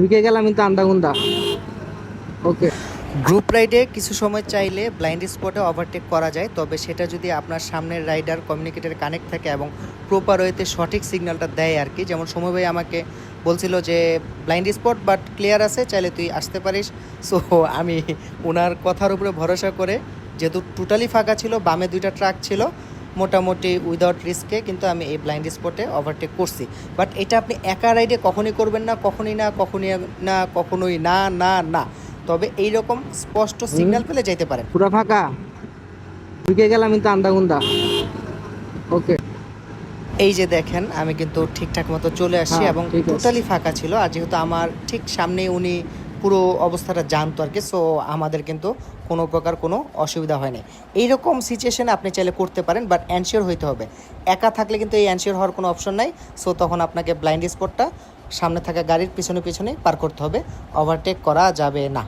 ঢুকে গেলাম কিন্তু আন্দাগুন্দা। ওকে গ্রুপ রাইডে কিছু সময় চাইলে ব্লাইন্ড স্পটে ওভারটেক করা যায়, তবে সেটা যদি আপনার সামনের রাইডার কমিউনিকেটার কানেক্ট থাকে এবং প্রপার ওয়েতে সঠিক সিগন্যালটা দেয় আর কি, যেমন সময় ভাই আমাকে বলছিল যে, ব্লাইন্ড স্পট বাট ক্লিয়ার আছে, চাইলে তুই আসতে পারিস। সো আমি ওনার কথার উপরে ভরসা করে, যেহেতু টোটালি ফাঁকা ছিল, বামে দুইটা ট্রাক ছিল মোটামুটি উইদাউট রিস্কে কিন্তু আমি এই ব্লাইন্ড স্পটে ওভারটেক করছি। বাট এটা আপনি একা রাইডে কখনই করবেন না কখনই না কখনই না কখনোই না না না। তবে এই রকম স্পষ্ট সিগন্যাল পেলে যেতে পারেন পুরো ফাঁকা? ঢুকে গেলাম কিন্তু আন্দাগুন্দা। ওকে এই যে দেখেন আমি কিন্তু ঠিকঠাক মতো চলে আসছি হ্যাঁ, এবং টোটালি ফাঁকা ছিল। আর যেহেতু আমার ঠিক সামনে উনি পুরো অবস্থাটা জানতো আর কি সো আমাদের কিন্তু কোনো প্রকার কোনো অসুবিধা হয়নি। এইরকম সিচুয়েশানে আপনি চাইলে করতে পারেন বাট অ্যানশিওর হইতে হবে। একা থাকলে কিন্তু এই অ্যানশিওর হওয়ার কোনো অপশন নাই সো তখন আপনাকে ব্লাইন্ড স্পটটা সামনে থাকা গাড়ির পিছনে পিছনে পার করতে হবে। ওভারটেক করা যাবে না।